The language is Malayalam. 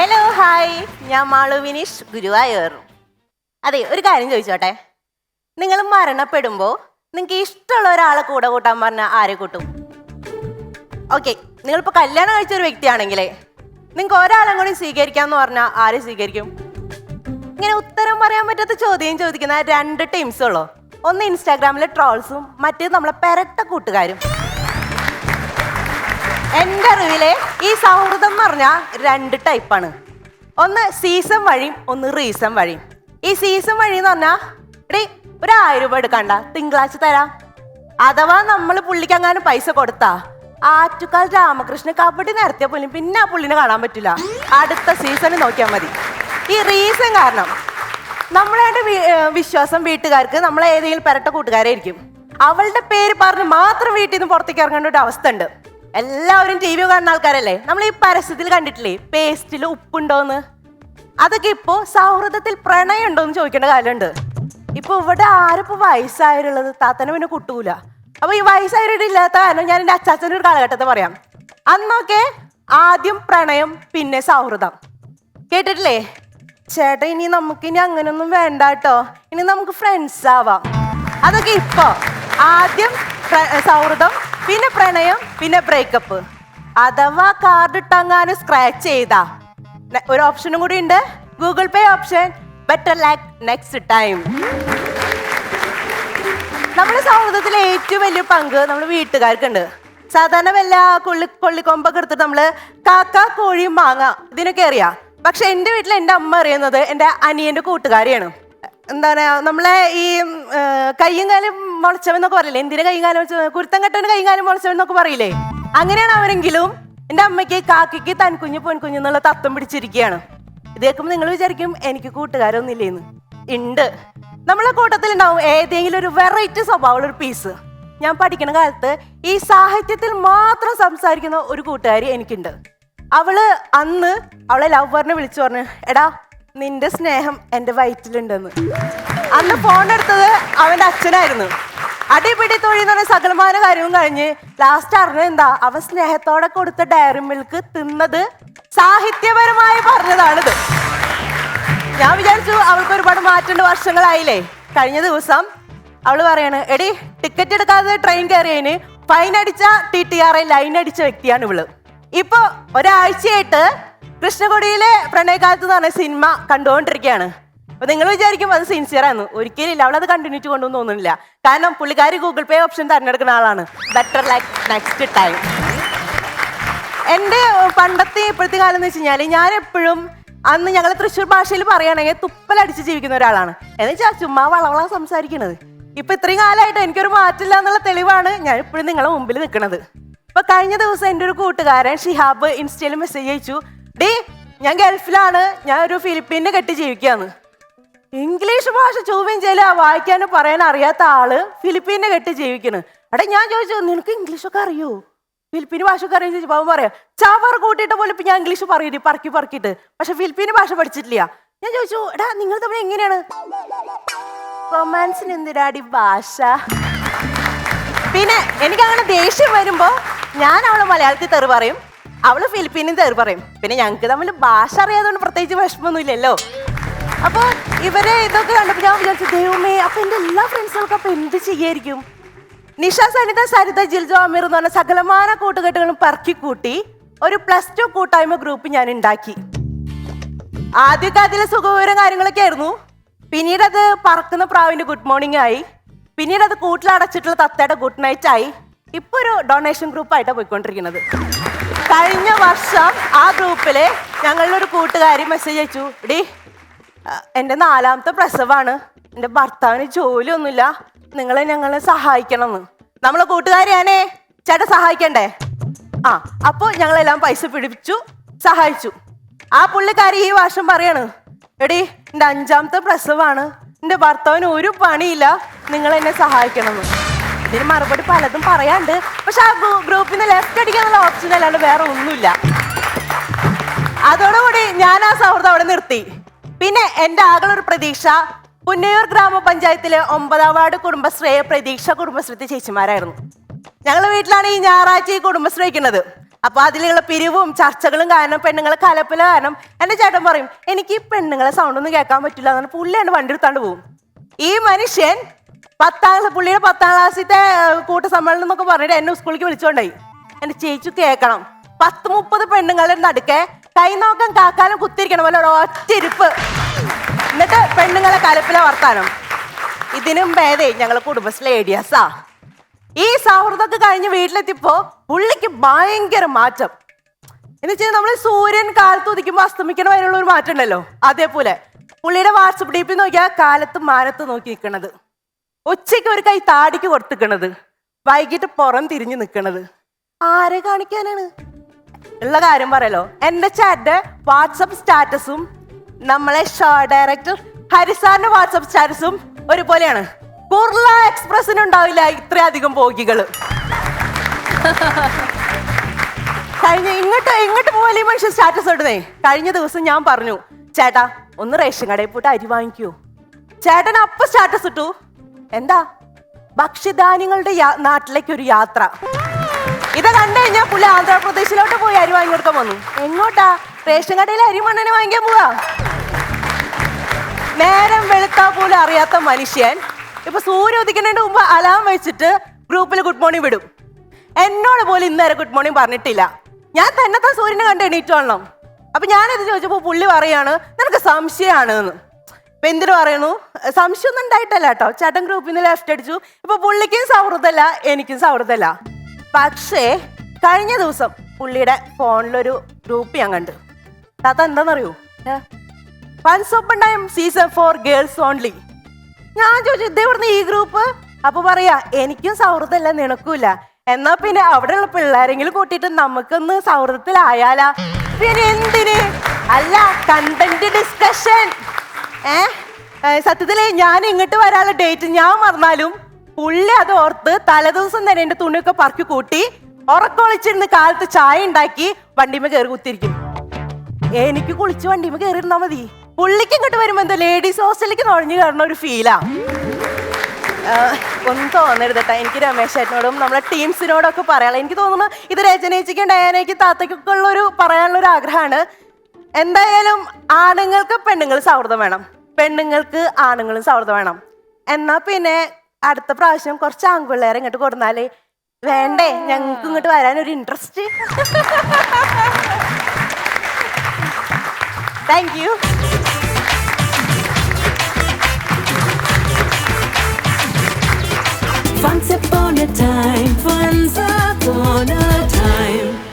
ഹലോ ഹായ് ഞാൻ മാളു വിനീഷ് ഗുരുവായൂർ. അതെ ഒരു കാര്യം ചോദിച്ചോട്ടെ? നിങ്ങൾ മരണപ്പെടുമ്പോൾ നിങ്ങൾക്ക് ഇഷ്ടമുള്ള ഒരാളെ കൂടെ കൂട്ടാൻ പറഞ്ഞാൽ ആരെ കൂട്ടും? ഓക്കെ നിങ്ങളിപ്പോൾ കല്യാണം കഴിച്ച ഒരു വ്യക്തിയാണെങ്കിലേ നിങ്ങൾക്ക് ഒരാളെ കൂടി സ്വീകരിക്കാന്ന് പറഞ്ഞാൽ ആരെ സ്വീകരിക്കും? ഇങ്ങനെ ഉത്തരം പറയാൻ പറ്റാത്ത ചോദ്യം ചോദിക്കുന്ന രണ്ട് ടീംസുള്ളൂ ഒന്ന് ഇൻസ്റ്റാഗ്രാമിലെ ട്രോൾസും മറ്റേത് നമ്മളെ പെരട്ട കൂട്ടുകാരും. എന്റെ അറിവിലെ ഈ സൗഹൃദം എന്ന് പറഞ്ഞാൽ രണ്ട് ടൈപ്പാണ് ഒന്ന് സീസൺ വഴിയും ഒന്ന് റീസൺ വഴിയും. ഈ സീസൺ വഴി എന്ന് പറഞ്ഞാൽ എടീ ഒരു ആയിരം രൂപ എടുക്കണ്ട തിങ്കളാഴ്ച തരാം. അഥവാ നമ്മൾ പുള്ളിക്ക് അങ്ങാനും പൈസ കൊടുത്താ ആറ്റുകാൽ രാമകൃഷ്ണൻ കബഡി നടത്തിയ പോലും പിന്നെ ആ പുള്ളിനെ കാണാൻ പറ്റില്ല. അടുത്ത സീസണിൽ നോക്കിയാൽ മതി. ഈ റീസൺ കാരണം നമ്മളായിട്ട് വിശ്വാസം വീട്ടുകാർക്ക് നമ്മളെ ഏതെങ്കിലും പെരട്ട കൂട്ടുകാരായിരിക്കും. അവളുടെ പേര് പറഞ്ഞ് മാത്രം വീട്ടിൽ നിന്ന് പുറത്തേക്ക് ഇറങ്ങേണ്ട ഒരു അവസ്ഥ ഉണ്ട്. എല്ലാവരും ടി വി കാണുന്ന ആൾക്കാരല്ലേ? നമ്മൾ ഈ പരസ്യത്തിൽ കണ്ടിട്ടില്ലേ? പേസ്റ്റിൽ ഉപ്പുണ്ടോന്ന്? അതൊക്കെ ഇപ്പോ സൗഹൃദത്തിൽ പ്രണയം ഉണ്ടോന്ന് ചോദിക്കേണ്ട കാര്യമുണ്ട്. ഇപ്പൊ ഇവിടെ ആരിപ്പോ വയസ്സായുള്ളത് താത്തനെ പിന്നെ കുട്ടൂല. അപ്പൊ ഈ വയസ്സായവരുടെ ഇല്ലാത്ത കാരണം ഞാൻ എന്റെ അച്ചാച്ചന്റെ ഒരു കാലഘട്ടത്തെ പറയാം. അന്നൊക്കെ ആദ്യം പ്രണയം പിന്നെ സൗഹൃദം. കേട്ടിട്ടില്ലേ? ചേട്ടാ ഇനി നമുക്ക് ഇനി അങ്ങനൊന്നും വേണ്ട കേട്ടോ. ഇനി നമുക്ക് ഫ്രണ്ട്സ് ആവാം. അതൊക്കെ ഇപ്പൊ. ആദ്യം സൗഹൃദം പിന്നെ പ്രണയം പിന്നെ ബ്രേക്കപ്പ് അഥവാ കാർഡ് ഇട്ടങ്ങാനും സ്ക്രാച്ച് ചെയ്താ. ഒരു ഓപ്ഷനും കൂടി ഉണ്ട്. Google pay option better luck next time നമ്മുടെ സൗഹൃദത്തിലെ ഏറ്റവും വലിയ പങ്ക് നമ്മൾ വീട്ടുകാർക്കുണ്ട്. സാധാരണ വല്ല കൊള്ളി കൊള്ളിക്കൊമ്പൊക്കെ എടുത്തിട്ട് നമ്മൾ കാക്ക കോഴി മാങ്ങ ഇതിനൊക്കെ അറിയാം. പക്ഷെ എന്റെ വീട്ടിൽ എന്റെ അമ്മ അറിയുന്നത് എന്റെ അനിയന്റെ കൂട്ടുകാരിയാണ്. എന്താ പറയാ നമ്മളെ ഈ കയ്യും കാലും മുളച്ചവെന്നൊക്കെ പറയില്ലേ? എന്തിനെ കൈകാലം കുരുത്തം കെട്ടവന് കൈകാലം മുളച്ചവെന്നൊക്കെ പറയില്ലേ? അങ്ങനെയാണ് അവരെങ്കിലും എന്റെ അമ്മയ്ക്ക് കാക്കയ്ക്ക് തൻകുഞ്ഞ് പൊൻകുഞ്ഞ് എന്നുള്ള തത്വം പിടിച്ചിരിക്കുകയാണ്. ഇത് കേൾക്കുമ്പോൾ നിങ്ങൾ വിചാരിക്കും എനിക്ക് കൂട്ടുകാരൊന്നും ഇല്ലേന്ന് ഉണ്ട്. നമ്മളെ കൂട്ടത്തിൽ ഉണ്ടാവും ഏതെങ്കിലും ഒരു വെറൈറ്റി സ്വഭാവമുള്ള ഒരു പീസ് ഞാൻ പഠിക്കുന്ന കാലത്ത് ഈ സാഹിത്യത്തിൽ മാത്രം സംസാരിക്കുന്ന ഒരു കൂട്ടുകാരി എനിക്കുണ്ട്. അവൾ അന്ന് അവളെ ലവറിനെ വിളിച്ചു പറഞ്ഞു എടാ നിന്റെ സ്നേഹം എന്റെ വയറ്റിലുണ്ടെന്ന്. അന്ന് ഫോൺ എടുത്തത് അവന്റെ അച്ഛനായിരുന്നു. അടിപിടി തൊഴിൽ എന്ന് പറഞ്ഞ സകലമാന കാര്യവും കഴിഞ്ഞ് ലാസ്റ്റ് അറിഞ്ഞ എന്താ? അവ സ്നേഹത്തോടെ കൊടുത്ത ഡയറി മിൽക്ക് തിന്നത് സാഹിത്യപരമായി പറഞ്ഞതാണിത്. ഞാൻ വിചാരിച്ചു അവൾക്ക് ഒരുപാട് മാറ്റേണ്ട വർഷങ്ങളായില്ലേ? കഴിഞ്ഞ ദിവസം അവൾ പറയാണ് എടി ടിക്കറ്റ് എടുക്കാതെ ട്രെയിൻ കയറിയതിന് ഫൈൻ അടിച്ച T T R I line അടിച്ച വ്യക്തിയാണ് ഇവൾ. ഇപ്പൊ ഒരാഴ്ചയായിട്ട് കൃഷ്ണകുടിയിലെ പ്രണയകാലത്ത് എന്ന് പറഞ്ഞ സിനിമ കണ്ടുകൊണ്ടിരിക്കുകയാണ്. അപ്പൊ നിങ്ങൾ വിചാരിക്കും അത് സിൻസിയർ ആണ്. ഒരിക്കലും ഇല്ല. അവളത് കണ്ടിന്യൂ കൊണ്ടൊന്നും തോന്നുന്നില്ല. കാരണം പുള്ളിക്കാരി ഗൂഗിൾ പേ ഓപ്ഷൻ തിരഞ്ഞെടുക്കുന്ന ആളാണ്. ബെറ്റർ ലൈക്ക് നെക്സ്റ്റ് ടൈം എന്റെ പണ്ടത്തെ ഇപ്പോഴത്തെ കാലം എന്ന് വെച്ച് കഴിഞ്ഞാൽ ഞാൻ എപ്പോഴും അന്ന് ഞങ്ങൾ തൃശ്ശൂർ ഭാഷയിൽ പറയുകയാണെങ്കിൽ തുപ്പലടിച്ച് ജീവിക്കുന്ന ഒരാളാണ്. എന്ന് വെച്ചാൽ ചുമ്മാ വളവള സംസാരിക്കണത്. ഇപ്പൊ ഇത്രയും കാലമായിട്ട് എനിക്കൊരു മാറ്റില്ല എന്നുള്ള തെളിവാണ് ഞാൻ ഇപ്പോഴും നിങ്ങളെ മുമ്പിൽ നിൽക്കുന്നത് ഇപ്പൊ കഴിഞ്ഞ ദിവസം എന്റെ ഒരു കൂട്ടുകാരൻ ഷിഹാബ് ഇൻസ്റ്റയിൽ മെസ്സേജ് അയച്ചു. ഡേ ഞാൻ ഗൾഫിലാണ്. ഞാൻ ഒരു ഫിലിപ്പീനെ കെട്ടി ജീവിക്കുകയാണ്. ഇംഗ്ലീഷ് ഭാഷ ചോദ്യം ചെയ്യാ വായിക്കാനും പറയാൻ അറിയാത്ത ആൾ ഫിലിപ്പീനെ കെട്ടി ജീവിക്കണ്. എടാ ഞാൻ ചോദിച്ചു നിനക്ക് ഇംഗ്ലീഷ് ഒക്കെ അറിയോ? ഫിലിപ്പീന് ഭാഷ ഒക്കെ അറിയാൻ ചോദിച്ചു അവൻ പറയാം. ചവർ കൂട്ടിയിട്ട് പോലും ഇപ്പൊ ഞാൻ ഇംഗ്ലീഷ് പറയും പറക്കി പറക്കിട്ട് പക്ഷെ ഫിലിപ്പീന് ഭാഷ പഠിച്ചിട്ടില്ല. ഞാൻ ചോദിച്ചു എടാ നിങ്ങൾ തമ്മിൽ എങ്ങനെയാണ്? റൊമാൻസിന് എന്തിനാടി ഭാഷ? പിന്നെ എനിക്ക് അങ്ങനെ ദേഷ്യം വരുമ്പോ ഞാൻ അവൾ മലയാളത്തിൽ തെറി പറയും. അവൾ ഫിലിപ്പീനും തെറി പറയും. പിന്നെ ഞങ്ങൾക്ക് തമ്മിൽ ഭാഷ അറിയാതുകൊണ്ട് പ്രത്യേകിച്ച് വിഷമമൊന്നും ഇല്ലല്ലോ അപ്പൊ ഇവരെ ഇതൊക്കെ കണ്ടപ്പോ ഞാൻ വിചാരിച്ചു ദൈവമേ അപ്പൊ എന്റെ എല്ലാ ഫ്രണ്ട്സുകൾക്കും അപ്പൊ എന്ത് ചെയ്യായിരിക്കും? നിഷ സനിത സരിത ജിൽജോ അമീർ എന്ന് പറഞ്ഞ സകലമാന കൂട്ടുകെട്ടുകളും പറക്കി കൂട്ടി ഒരു പ്ലസ് ടു കൂട്ടായ്മ ഗ്രൂപ്പ് ഞാൻ ഉണ്ടാക്കി. ആദ്യമൊക്കെ അതിലെ സുഖവിവരം കാര്യങ്ങളൊക്കെ ആയിരുന്നു. പിന്നീട് അത് പറക്കുന്ന പ്രാവിന്റെ ഗുഡ് മോർണിംഗ് ആയി. പിന്നീട് അത് കൂട്ടിലടച്ചിട്ടുള്ള തത്തയുടെ ഗുഡ് നൈറ്റ് ആയി. ഇപ്പൊ ഒരു ഡൊണേഷൻ ഗ്രൂപ്പ് ആയിട്ടാണ് പോയിക്കൊണ്ടിരിക്കുന്നത്. കഴിഞ്ഞ വർഷം ആ ഗ്രൂപ്പിലെ ഞങ്ങളുടെ ഒരു കൂട്ടുകാരി മെസ്സേജ് അയച്ചു. ഡി എന്റെ നാലാമത്തെ പ്രസവമാണ് എന്റെ ഭർത്താവിന് ജോലിയൊന്നുമില്ല. നിങ്ങളെ ഞങ്ങളെ സഹായിക്കണം എന്ന് നമ്മളെ കൂട്ടുകാരിയാണേ. ചേട്ടൻ സഹായിക്കണ്ടേ? ആ അപ്പോൾ ഞങ്ങളെല്ലാം പൈസ പിടിപ്പിച്ചു സഹായിച്ചു. ആ പുള്ളിക്കാരി ഈ വർഷം പറയാണ്. എടി എന്റെ അഞ്ചാമത്തെ പ്രസവാണ്. എന്റെ ഭർത്താവിന് ഒരു പണിയില്ല. നിങ്ങൾ എന്നെ സഹായിക്കണം എന്ന് ഇതിന് മറുപടി പലതും പറയാണ്ട് പക്ഷെ ആ ഗ്രൂപ്പിൽ നിന്ന് ലെഫ്റ്റ് അടിക്കാനുള്ള ഓപ്ഷൻ അല്ലാണ്ട് വേറെ ഒന്നുമില്ല. അതോടുകൂടി ഞാൻ ആ സൗഹൃദം അവിടെ നിർത്തി. പിന്നെ എന്റെ ആകളൊരു പ്രതീക്ഷ പുന്നയൂർ ഗ്രാമപഞ്ചായത്തിലെ ഒമ്പതാം വാർഡ് കുടുംബശ്രീ പ്രതീക്ഷ കുടുംബശ്രീത്തെ ചേച്ചിമാരായിരുന്നു. ഞങ്ങളുടെ വീട്ടിലാണ് ഈ ഞായറാഴ്ച ഈ കുടുംബശ്രീ വയ്ക്കുന്നത്. അപ്പൊ അതിലുള്ള പിരിവും ചർച്ചകളും കാരണം പെണ്ണുങ്ങളെ കലപ്പില കാരണം എന്റെ ചേട്ടൻ പറയും എനിക്ക് ഈ പെണ്ണുങ്ങളെ സൗണ്ട് ഒന്നും കേൾക്കാൻ പറ്റില്ല എന്നാണ് പുള്ളിയാണ് വണ്ടി എടുത്താണ്ട് പോകും ഈ മനുഷ്യൻ പത്താം പുള്ളിയുടെ പത്താം ക്ലാസ്സിലത്തെ കൂട്ടസമ്മേളനം എന്നൊക്കെ പറഞ്ഞിട്ട് എന്നെ സ്കൂളിലേക്ക് വിളിച്ചുകൊണ്ടായി എന്റെ ചേച്ചി കേൾക്കണം. പത്ത് മുപ്പത് പെണ്ണുങ്ങളുടെ നടുക്കെ കൈ നോക്കാൻ കാക്കാനും കുത്തിരിക്കണം പോലെ ഒറ്റ ഇരിപ്പ് എന്നിട്ട് പെണ്ണുങ്ങളെ കലപ്പിലെ വർത്താനം. ഇതിനും ഭേദേ ഞങ്ങൾ കുടുംബശ്രീ ഏരിയാസാ ഈ സൗഹൃദമൊക്കെ കഴിഞ്ഞ് വീട്ടിലെത്തിയപ്പോ പുള്ളിക്ക് ഭയങ്കര മാറ്റം. എന്ന് വെച്ചാൽ നമ്മൾ സൂര്യൻ കാലത്ത് ഉദിക്കുമ്പോൾ അസ്തമിക്കണ വരെയുള്ള ഒരു മാറ്റം ഉണ്ടല്ലോ. അതേപോലെ പുള്ളിയുടെ വാട്സപ്പ് ഡീപ്പിൽ നോക്കിയാൽ കാലത്ത് മാനത്ത് നോക്കി നിൽക്കണത് ഉച്ചയ്ക്ക് ഒരു കൈ താടിക്ക് കൊടുത്തിക്കണത്. വൈകിട്ട് പുറം തിരിഞ്ഞു നിൽക്കണത് ആരെ കാണിക്കാനാണ്? ഉള്ള കാര്യം പറയലോ? എന്റെ ചാറ്റ് വാട്സപ്പ് സ്റ്റാറ്റസും നമ്മളെ ഷോ ഡയറക്ടർ ഹരിസാറിന്റെ വാട്സപ്പ് സ്റ്റാറ്റസും ഒരുപോലെയാണ്. കുർള എക്സ്പ്രസിന് ഉണ്ടാവില്ല ഇത്രയധികം പോകികൾ കഴിഞ്ഞ ഇങ്ങോട്ട് ഇങ്ങോട്ട് പോലെ മനുഷ്യൻ സ്റ്റാറ്റസ് ഇടുന്നേ? കഴിഞ്ഞ ദിവസം ഞാൻ പറഞ്ഞു ചേട്ടാ ഒന്ന് റേഷൻ കടയിൽ പോയിട്ട് അരി വാങ്ങിക്കൂ. ചേട്ടൻ അപ്പൊ സ്റ്റാറ്റസ് ഇട്ടു. എന്താ? ഭക്ഷ്യധാന്യങ്ങളുടെ നാട്ടിലേക്ക് ഒരു യാത്ര. ഇത് കണ്ടു കഴിഞ്ഞാൽ പുള്ളി ആന്ധ്രാപ്രദേശിലോട്ട് പോയി അരി വാങ്ങി കൊടുക്കാൻ വന്നു. എങ്ങോട്ടാ? റേഷൻ കടയിൽ അരി മണ്ണിന് വാങ്ങിക്കാൻ പോവാ. നേരം വെളുത്താ പോലും അറിയാത്ത മനുഷ്യൻ. ഇപ്പൊ സൂര്യ ഉദിക്കുന്നതിന് മുമ്പ് അലാം വെച്ചിട്ട് ഗ്രൂപ്പിൽ ഗുഡ് മോർണിംഗ് വിടും. എന്നോട് പോലും ഇന്നേരം ഗുഡ് മോർണിംഗ് പറഞ്ഞിട്ടില്ല. ഞാൻ തന്നെ താ സൂര്യനെ കണ്ട് എണീറ്റോളണം അപ്പൊ ഞാനിത് ചോദിച്ചപ്പോ പുള്ളി പറയാണ് നിനക്ക് സംശയമാണ് എന്ന് ഇപ്പൊ എന്തിനു പറയുന്നു സംശയമൊന്നും ഉണ്ടായിട്ടല്ല കേട്ടോ. ചേട്ടൻ ഗ്രൂപ്പിൽ നിന്ന് ലെഫ്റ്റ് അടിച്ചു. ഇപ്പൊ പുള്ളിക്കും സൗഹൃദമല്ല എനിക്കും സൗഹൃദമല്ല. പക്ഷേ കഴിഞ്ഞ ദിവസം പുള്ളിയുടെ ഫോണിലൊരു ഗ്രൂപ്പ് ഞാൻ കണ്ടു. താത്ത എന്താണെന്നറിയോ once open time season for girls only ഞാൻ ചോദിച്ചു ഇതേ ഇവിടുന്ന് ഈ ഗ്രൂപ്പ് അപ്പൊ പറയാ എനിക്കും സൗഹൃദമല്ല നിനക്കൂല എന്നാ പിന്നെ അവിടെയുള്ള പിള്ളേരെങ്കിലും കൂട്ടിയിട്ട് നമുക്കൊന്ന് സൗഹൃദത്തിലായാലാ. പിന്നെ എന്തിന്? അല്ല കണ്ടന്റ് ഡിസ്കഷൻ ഏ, സത്യത്തിൽ ഞാൻ ഇങ്ങോട്ട് വരാനുള്ള ഡേറ്റ് ഞാൻ മറന്നാലും പുള്ളി അത് ഓർത്ത് തലേദിവസം തന്നെ എന്റെ തുണിയൊക്കെ പറക്കി കൂട്ടി ഉറക്കൊളിച്ചിരുന്ന് കാലത്ത് ചായ ഉണ്ടാക്കി വണ്ടിമേ കയറി കുത്തിരിക്കും എനിക്ക് കുളിച്ച് വണ്ടിമേ കയറിയിരുന്നാ മതി. പുള്ളിക്ക് ഇങ്ങോട്ട് വരുമ്പോ എന്തോ ലേഡീസ് ഹോസ്റ്റലിലേക്ക് നുഴഞ്ഞു കയറുന്ന ഒരു ഫീലാ ഒന്നും തോന്നരുത് കേട്ടോ എനിക്ക് രമേശ് ചേട്ടനോടും നമ്മളെ ടീംസിനോടും ഒക്കെ പറയാനുള്ള എനിക്ക് തോന്നുന്നു ഇത് രചനേച്ചിക്കും ഡയാനയ്ക്കും താത്തയ്ക്കൊക്കെ ഉള്ള ഒരു പറയാനുള്ള ഒരു ആഗ്രഹമാണ്. എന്തായാലും ആണുങ്ങൾക്ക് പെണ്ണുങ്ങൾ സൗഹൃദം വേണം. പെണ്ണുങ്ങൾക്ക് ആണുങ്ങളും സൗഹൃദം വേണം. എന്നാ പിന്നെ അടുത്ത പ്രാവശ്യം കുറച്ച് ആൺപിള്ളേരെ ഇങ്ങോട്ട് കൊടുന്നാൽ വേണ്ടേ ഞങ്ങൾക്ക് ഇങ്ങോട്ട് വരാൻ ഒരു interest thank you Once upon a time, once upon a time.